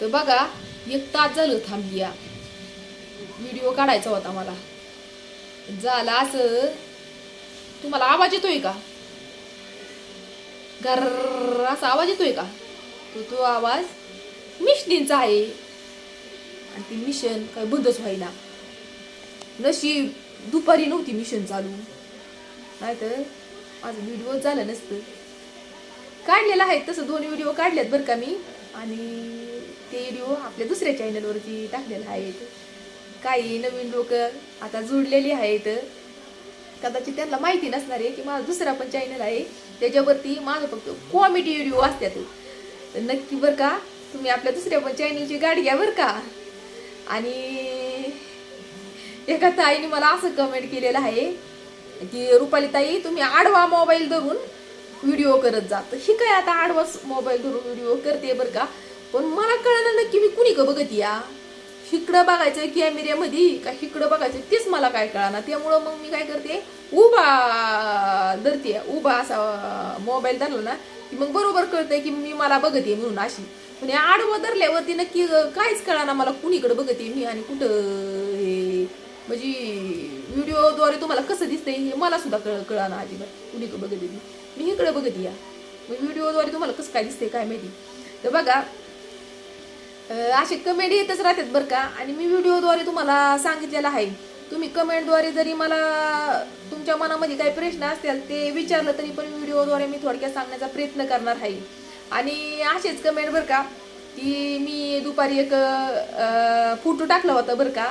तर बघा एक तास झालं थांबली या. व्हिडिओ काढायचा होता मला. झाला असं तुम्हाला आवाज येतोय का? घर असा आवाज येतोय का? तो तो आवाज मिशनींचा आहे. आणि ती मिशन काय बंदच व्हायला नशी दुपारी नव्हती मिशन चालू. नाहीतर माझं व्हिडिओ झालं नसतं. काढलेलं आहे तसं दोन व्हिडिओ काढलेत बरं का मी. आणि ते व्हिडिओ आपल्या दुसऱ्या चॅनलवरती टाकलेला आहेत. काही नवीन लोक आता जुळलेली आहेत. कदाचित त्यांना माहिती नसणार आहे की माझा दुसरा पण चॅनल आहे. त्याच्यावरती माझं फक्त कॉमेडी व्हिडिओ असतात तर नक्की बरं का? तुम्ही आपल्या दुसऱ्या पण चॅनलची गाडी घ्या बरं का? आणि एका ताईने मला असं कमेंट केलेलं आहे की रुपाली ताई तुम्ही आडवा मोबाईल धरून व्हिडिओ करत जा. तर ही काय आता आडवाच मोबाईल धरून व्हिडिओ करते बरं का? पण मला कळलं नक्की मी कुणी का बघत या? इकडं बघायचं कॅमेऱ्यामध्ये का इकडं बघायचं तेच मला काय कळणार त्यामुळं मग मी काय करते उभा धरते. उभा असा मोबाईल धरला ना की मग बरोबर कळतंय की मी मला बघते म्हणून अशी. पण या आडवं धरल्यावरती नक्की काहीच कळणार मला कुणीकडे बघते मी आणि कुठं हे. म्हणजे व्हिडिओद्वारे तुम्हाला कसं दिसतंय हे मला सुद्धा कळ कळणार अजिबात. कुणीकडे बघते मी? मी इकडे बघते या. मग व्हिडिओद्वारे तुम्हाला कसं काय दिसतंय काय माहिती? तर बघा असे कमेंट येतच राहतात बरं का. आणि मी व्हिडिओद्वारे तुम्हाला सांगितलेलं आहे. तुम्ही कमेंटद्वारे जरी मला तुमच्या मनामध्ये काही प्रश्न असतील ते विचारलं तरी पण व्हिडिओद्वारे मी थोडक्यात सांगण्याचा प्रयत्न करणार आहे. आणि असेच कमेंट बरं का की मी दुपारी एक फोटो टाकला होता बरं का.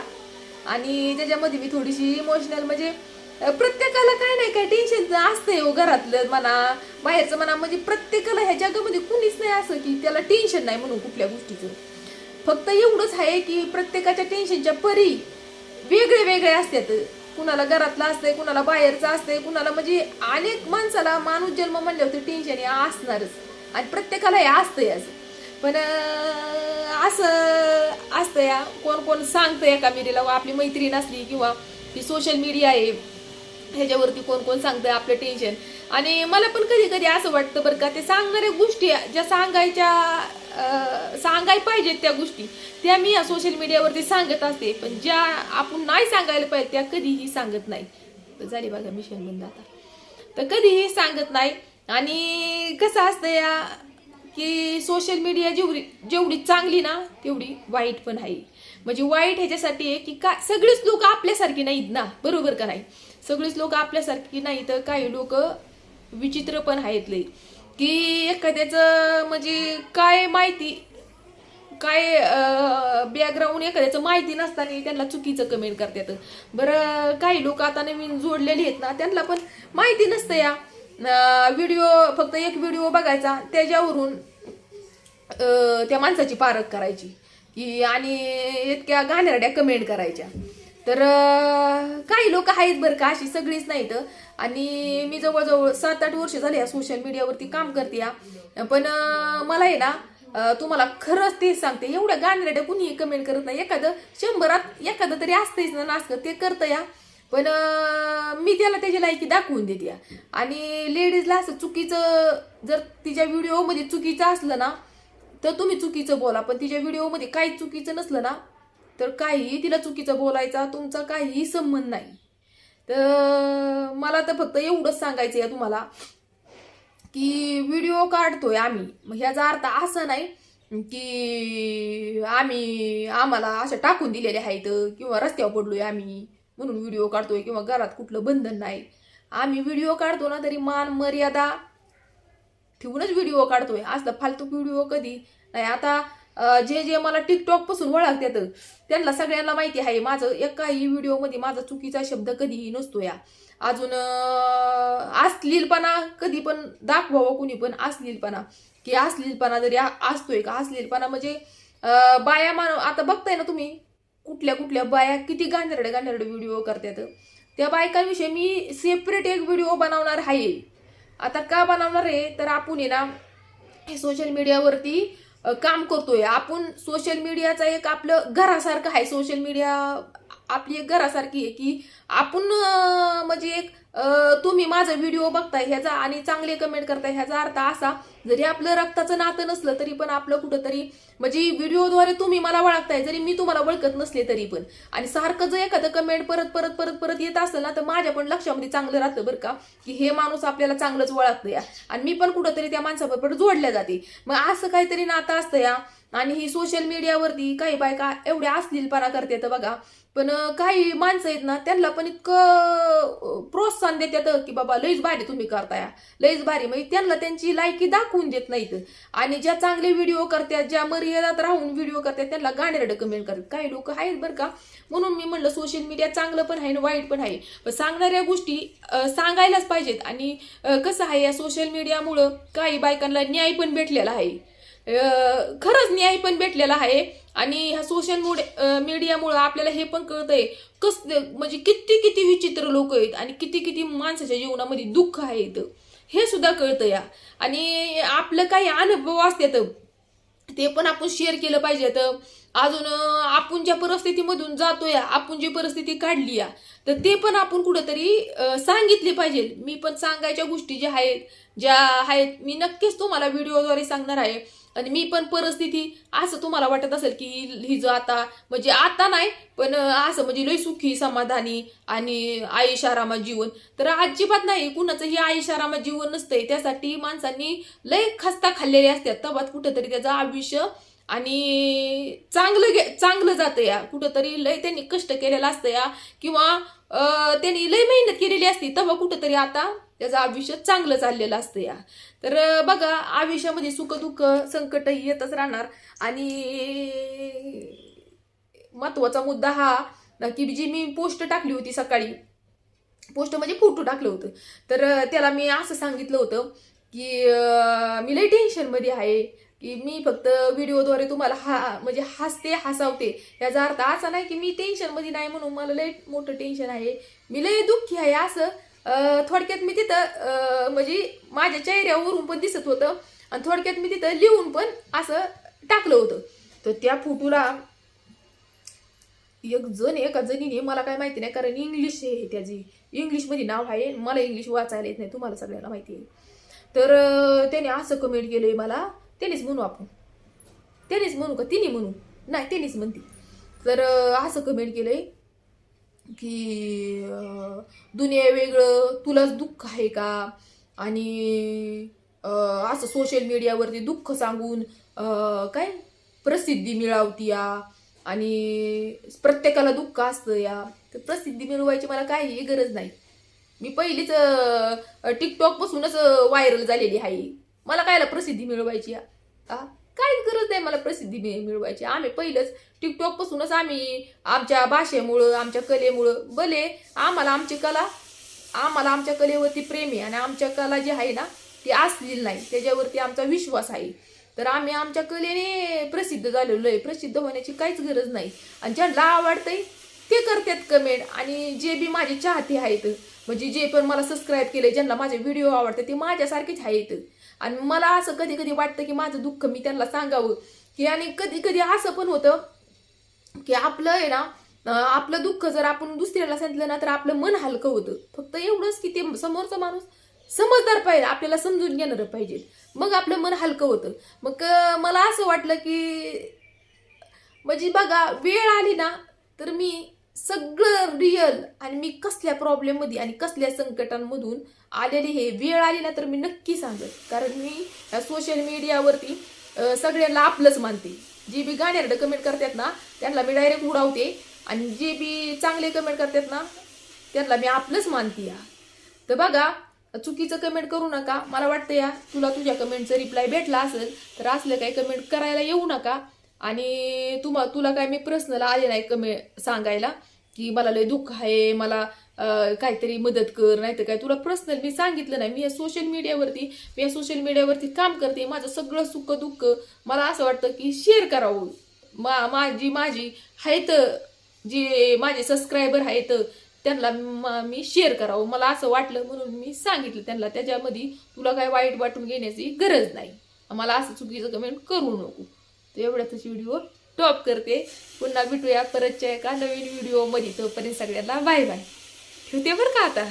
आणि त्याच्यामध्ये मी थोडीशी इमोशनल म्हणजे प्रत्येकाला काय नाही काय टेन्शन असतंय हो घरातलं म्हणा बाहेरचं म्हणा म्हणजे प्रत्येकाला ह्या जगामध्ये कुणीच नाही असं की त्याला टेन्शन नाही म्हणून कुठल्या गोष्टीचं. फक्त एवढंच आहे की प्रत्येकाच्या टेन्शनच्या परी वेगळे वेगळे असतात. कुणाला घरातलं असतंय कुणाला बाहेरचं असतंय कुणाला म्हणजे अनेक माणसाला माणूस जन्म म्हणल्यावर टेन्शन हे असणारच. आणि प्रत्येकाला हे असतंय असं. पण असं असतं या कोण कोण सांगतं एका मिरीला व आपली मैत्रीण असली किंवा ती सोशल मीडिया आहे ह्याच्यावरती कोण कोण सांगतंय आपलं टेन्शन आणि मला पण कधी कधी असं वाटतं बरं का ते सांगणाऱ्या गोष्टी ज्या सांगायच्या सांगायला पाहिजेत त्या गोष्टी. त्या मी या सोशल मीडियावरती सांगत असते पण ज्या आपण नाही सांगायला पाहिजे त्या कधीही सांगत नाही. तर झाली बघा मिशन बंद आता. तर कधीही सांगत नाही. आणि कसं असतं या की सोशल मीडिया जेवढी जेवढी चांगली ना तेवढी वाईट पण आहे. म्हणजे वाईट ह्याच्यासाठी आहे की का सगळीच लोक आपल्यासारखी नाहीत ना बरोबर का नाही? सगळीच लोक आपल्यासारखी नाही तर काही लोक विचित्र पण आहेत लई. की एखाद्याचं म्हणजे काय माहिती काय बॅकग्राऊंड एखाद्याचं माहिती नसताना त्यांना चुकीचं कमेंट करतात. बरं काही लोक आता नवीन जोडलेली आहेत ना त्यांना पण माहिती नसतं या. व्हिडिओ फक्त एक व्हिडिओ बघायचा त्याच्यावरून त्या माणसाची पारख करायची. की आणि इतक्या घाणेरड्या कमेंट करायच्या. तर काही लोक आहेत बरं का अशी सगळीच नाहीत आणि मी जवळजवळ सात आठ वर्ष झाले या सोशल मीडियावरती काम करते या. पण मला आहे ना तुम्हाला खरंच तेच सांगते. एवढ्या गाणेरड्या कुणीही कमेंट करत नाही. एखादं शंभरात एखादं तरी असतेच ना नाचकं. ते करतं या. पण मी त्याला त्याची लायकी दाखवून देते या. आणि लेडीजला असं चुकीचं जर तिच्या व्हिडिओमध्ये चुकीचं असलं ना तर तुम्ही चुकीचं बोला. पण तिच्या व्हिडिओमध्ये काही चुकीचं नसलं ना तर काहीही तिला चुकीचं बोलायचा तुमचा काहीही संबंध नाही. तर मला तर फक्त एवढंच सांगायचं आहे तुम्हाला की व्हिडिओ काढतोय आम्ही. मग ह्याचा अर्थ असं नाही की आम्ही आम्हाला असं टाकून दिलेले आहेत किंवा रस्त्यावर पडलोय आम्ही म्हणून व्हिडिओ काढतोय किंवा घरात कुठलं बंधन नाही. आम्ही व्हिडिओ काढतो ना तरी मान मर्यादा ठेवूनच व्हिडिओ काढतोय. असलं फालतू व्हिडिओ कधी? नाही आता जे जे मला टिकटॉकपासून ओळखतात त्यांना सगळ्यांना माहिती आहे. माझं एकाही व्हिडिओमध्ये माझा चुकीचा शब्द कधीही नसतो या. अजून असलीलपणा कधी पण दाखवावं कुणी पण असलीलपणा की असलीलपणा जरी असतोय का? असलीलपणा म्हणजे बाया मान आता बघताय ना तुम्ही कुठल्या कुठल्या बाया किती गांधरडे गांधरडे व्हिडिओ करतात त्या बायकांविषयी मी सेपरेट एक व्हिडिओ बनवणार आहे. आता का बनवणार आहे? तर आपण आहे ना हे सोशल मीडियावरती काम करतोय. आपण सोशल मीडियाचा एक आपलं घरासारखं आहे. सोशल मीडिया आपली एक घरासारखी आहे की आपण म्हणजे एक तुम्ही माझा व्हिडिओ बघताय ह्याचा आणि चांगले कमेंट करताय ह्याचा अर्थ असा जरी आपलं रक्ताचं नातं नसलं तरी पण आपलं कुठंतरी म्हणजे व्हिडिओद्वारे तुम्ही मला ओळखताय जरी मी तुम्हाला ओळखत नसले तरी पण. आणि सारखं जर एखादं कमेंट परत परत परत परत येत असेल ना तर माझ्या पण लक्षामध्ये चांगलं राहतं बरं का की हे माणूस आपल्याला चांगलंच ओळखतं या आणि मी पण कुठंतरी त्या माणसाबरोबर जोडल्या जाते. मग असं काहीतरी नातं असतं या. आणि ही सोशल मीडियावरती काही बायका एवढ्या असतील करते तर बघा. पण काही माणसं आहेत ना त्यांना पण इतकं प्रोत्साहन देतात की बाबा लईच भारी तुम्ही करताय. लईच भारी. म्हणजे त्यांना त्यांची लायकी दाखवून देत नाहीत. आणि ज्या चांगले व्हिडिओ करतात ज्या मर्यादात राहून व्हिडिओ करतात त्यांना गाण्याला कमेंट करतात. काही लोक आहेत बरं का. म्हणून मी म्हणलं सोशल मीडिया चांगलं पण आहे आणि वाईट पण आहे. पण सांगणाऱ्या गोष्टी सांगायलाच पाहिजेत. आणि कसं आहे या सोशल मीडियामुळं काही बायकांना न्याय पण भेटलेला आहे. खरंच न्याय पण भेटलेला आहे. आणि ह्या सोशल मीडियामुळं आपल्याला हे पण कळतंय कस म्हणजे किती किती विचित्र लोक आहेत आणि किती किती माणसाच्या जीवनामध्ये दुःख आहेत हे सुद्धा कळतं या. आणि आपलं काही अनुभव असतात ते पण आपण शेअर केलं पाहिजे तर अजून आपण ज्या परिस्थितीमधून जातोय आपण जी परिस्थिती काढली या तर ते पण आपण कुठंतरी सांगितले पाहिजे. मी पण सांगायच्या गोष्टी ज्या आहेत ज्या आहेत मी नक्कीच तुम्हाला व्हिडिओद्वारे सांगणार आहे. आणि मी पण परिस्थिती असं तुम्हाला वाटत असेल की ही जो आता म्हणजे आता नाही पण असं म्हणजे लय सुखी समाधानी आणि आयुषारामा जीवन. तर अजिबात नाही कुणाचं ही आयुषारामा जीवन नसतंय. त्यासाठी माणसांनी लय खस्ता खाल्लेले असतात. तबात कुठंतरी त्याचं आयुष्य आणि चांगलं गे चांगलं जातं या. कुठंतरी लय त्यांनी कष्ट केलेलं असतं या. किंवा त्यांनी लय मेहनत केलेली असती. तेव्हा कुठंतरी आता त्याचं आयुष्य चांगलं चाललेलं असतं या. तर बघा आयुष्यामध्ये सुख दुःख येतच राहणार. आणि महत्त्वाचा मुद्दा हा की जी मी पोस्ट टाकली होती सकाळी पोस्ट म्हणजे फोटो टाकलं होतं. तर त्याला मी असं सांगितलं होतं की मी लई टेन्शनमध्ये आहे की मी फक्त व्हिडिओद्वारे तुम्हाला हा म्हणजे हसते हसावते. याचा अर्थ असा नाही की मी टेन्शनमध्ये नाही म्हणून मला लई मोठं टेन्शन आहे. मी लई दुःखी आहे असं. थोडक्यात मी तिथं म्हणजे माझ्या चेहऱ्यावरून पण दिसत होतं आणि थोडक्यात मी तिथं लिहून पण असं टाकलं होतं. तर त्या फोटोला एक जण एका जणीने मला काय माहिती नाही कारण इंग्लिश आहे त्याची. इंग्लिशमध्ये नाव आहे मला इंग्लिश वाचायला येत नाही तुम्हाला सगळ्यांना माहिती आहे. तर त्याने असं कमेंट केलंय मला त्यानेच म्हणू आपण. त्यानेच म्हणू का? तिने म्हणू. नाही त्यानेच म्हणते. तर असं कमेंट केलं की दुनिया वेगळं तुलाच दुःख आहे का? आणि असं सोशल मीडियावरती दुःख सांगून काय प्रसिद्धी मिळावती या? आणि प्रत्येकाला दुःख असतं या? तर प्रसिद्धी मिळवायची मला काही गरज नाही. मी पहिलीच टिकटॉकपासूनच व्हायरल झालेली आहे. मला कायला प्रसिद्धी मिळवायची या? आ? काहीच गरज नाही मला प्रसिद्धी मिळवायची. आम्ही पहिलंच टिकटॉक पासूनच आम्ही आमच्या भाषेमुळं आमच्या कलेमुळं भले आम्हाला आमची कला आम्हाला आमच्या कलेवरती प्रेम आहे आणि आमच्या कला जी आहे ना ती असलेली नाही. त्याच्यावरती आमचा विश्वास आहे. तर आम्ही आमच्या कलेने प्रसिद्ध झालेलो आहे. प्रसिद्ध होण्याची काहीच गरज नाही. आणि ज्यांना आवडतंय ते करतात कमेंट आणि जे बी माझे चाहते आहेत म्हणजे जे पण मला सबस्क्राईब केले ज्यांना माझे व्हिडिओ आवडतात ते माझ्यासारखेच आहेत. आणि मला असं कधी कधी वाटतं की माझं दुःख मी त्यांना सांगावं. की आणि कधी कधी असं पण होतं की आपलं आहे ना आपलं दुःख जर आपण दुसऱ्याला सांगितलं ना तर आपलं मन हलकं होतं. फक्त एवढंच की ते समोरचा माणूस समजदार पाहिजे आपल्याला समजून घेणार पाहिजे. मग आपलं मन हलकं होतं. मग मला असं वाटलं की म्हणजे बघा वेळ आली ना तर मी सगळं रिअल आणि मी कसल्या प्रॉब्लेममध्ये आणि कसल्या संकटांमधून आलेली हे वेळ आली ना तर मी नक्की सांगत कारण मी सोशल मीडियावरती सगळ्यांना आपलंच मानते. जे बी गाण्यारडं कमेंट करतात ना त्यांना मी डायरेक्ट उडावते. आणि जे बी चांगले कमेंट करतात ना त्यांना मी आपलंच मानते या. तर बघा चुकीचं कमेंट करू नका. मला वाटतं या तुला तुझ्या कमेंटचं रिप्लाय भेटला असेल तर असलं काही कमेंट करायला येऊ नका. आणि तुम्हा तुला काय मी प्रश्नाला आले नाही कमेंट सांगायला? की मला लय दुःख आहे मला काहीतरी मदत कर नाही तर काय? तुला पर्सनल मी सांगितलं नाही. मी या सोशल मीडियावरती मी या सोशल मीडियावरती काम करते. माझं सगळं सुख दुःख मला असं वाटतं की शेअर करावं. मा माझी माझी आहेत जे माझे सबस्क्रायबर आहेत त्यांना मी शेअर करावं. मला असं वाटलं म्हणून मी सांगितलं त्यांना. त्याच्यामध्ये तुला काय वाईट वाटून घेण्याची गरज नाही. मला असं चुकीचं कमेंट करू नको. तर एवढ्यातच व्हिडिओ टॉप करते. पुन्हा भेटूया परतच्या एका नवीन व्हिडिओमध्ये तोपर्यंत सगळ्यांना बाय बाय ठेवते बरं का आता?